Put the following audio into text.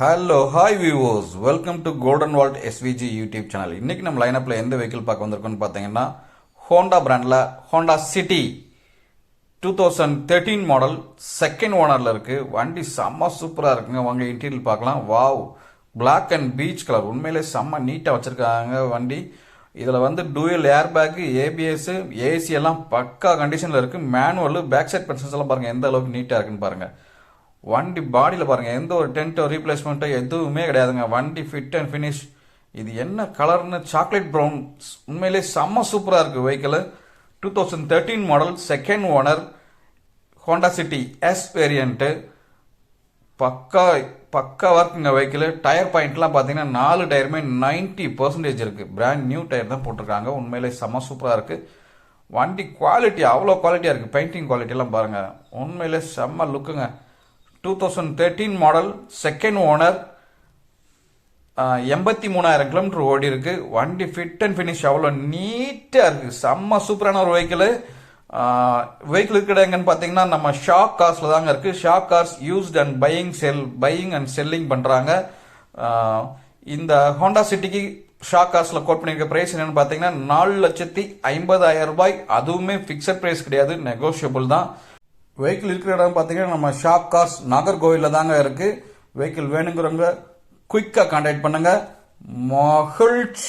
Hello hi viewers welcome to golden vault SVG YouTube channel இன்றைக்கி நம்ம லைனப்பில் எந்த vehicle பார்க்க வந்திருக்கோம்னு பார்த்தீங்கன்னா ஹோண்டா பிராண்டில் Honda City two thousand thirteen model second ஓனரில் இருக்குது வண்டி செம்ம சூப்பராக இருக்குங்க. வாங்க இன்டீரியல் பார்க்கலாம். Wow black and peach colour உண்மையிலே செம்ம நீட்டாக வச்சுருக்காங்க வண்டி. இதில் வந்து dual air bag ABS AC எல்லாம் பக்கா கண்டிஷனில் இருக்குது மேனுவலு பேக் சைட் பென்சன்ஸ் எல்லாம் பாருங்கள் எந்த அளவுக்கு நீட்டாக இருக்குன்னு பாருங்கள் வண்டி பாடியில் பாருங்கள் எந்த ஒரு டென்ட்டோ ரீப்ளேஸ்மெண்ட்டோ எதுவுமே கிடையாதுங்க. வண்டி ஃபிட் அண்ட் ஃபினிஷ் இது என்ன கலர்னு சாக்லேட் ப்ரௌன் உண்மையிலே செம்ம சூப்பராக இருக்குது vehicle two thousand thirteen model second owner Honda City S variant பக்கா பக்கா இருக்குங்க வெஹிக்கிள் டயர் பாயிண்ட்லாம் பார்த்தீங்கன்னா நாலு டயருமே 90% பர்சன்டேஜ் இருக்குது பிராண்ட் நியூ டயர் தான் போட்டிருக்காங்க. உண்மையிலே செம்ம சூப்பராக இருக்குது வண்டி குவாலிட்டி அவ்வளோ குவாலிட்டியாக இருக்குது பெயிண்டிங் குவாலிட்டிலாம் பாருங்கள் உண்மையிலே செம்ம லுக்குங்க two thousand thirteen model second owner எண்பத்தி மூணாயிரம் கிலோமீட்டர் ஓடி இருக்கு வண்டி ஃபிட் அண்ட் ஃபினிஷ் அவ்வளோ நீட்டாக இருக்கு. செம்ம சூப்பரான ஒரு வெஹிக்கிள் வெஹிக்கிள் இருக்கிற எங்கன்னு பார்த்தீங்கன்னா நம்ம ஷாக் கார்ஸில் தாங்க இருக்கு. Shaq cars used and buying sell buying and selling பண்ணுறாங்க இந்த ஹோண்டா சிட்டிக்கு ஷாக் கார்ஸில் கோட் பண்ணியிருக்க ப்ரைஸ் என்னென்னு பார்த்தீங்கன்னா நாலு லட்சத்தி ஐம்பதாயிரம் ரூபாய். அதுவுமே ஃபிக்ஸட் ப்ரைஸ் கிடையாது. நெகோஷியபிள் தான். வெஹிக்கிள் இருக்கிற இடம் பார்த்தீங்கன்னா நம்ம ஷாப் காஸ் நாகர்கோவிலில் தாங்க இருக்கு. வெஹிக்கிள் வேணுங்கிறவங்க குயிக்காக கான்டாக்ட் பண்ணுங்க. மகிழ்ச்சி.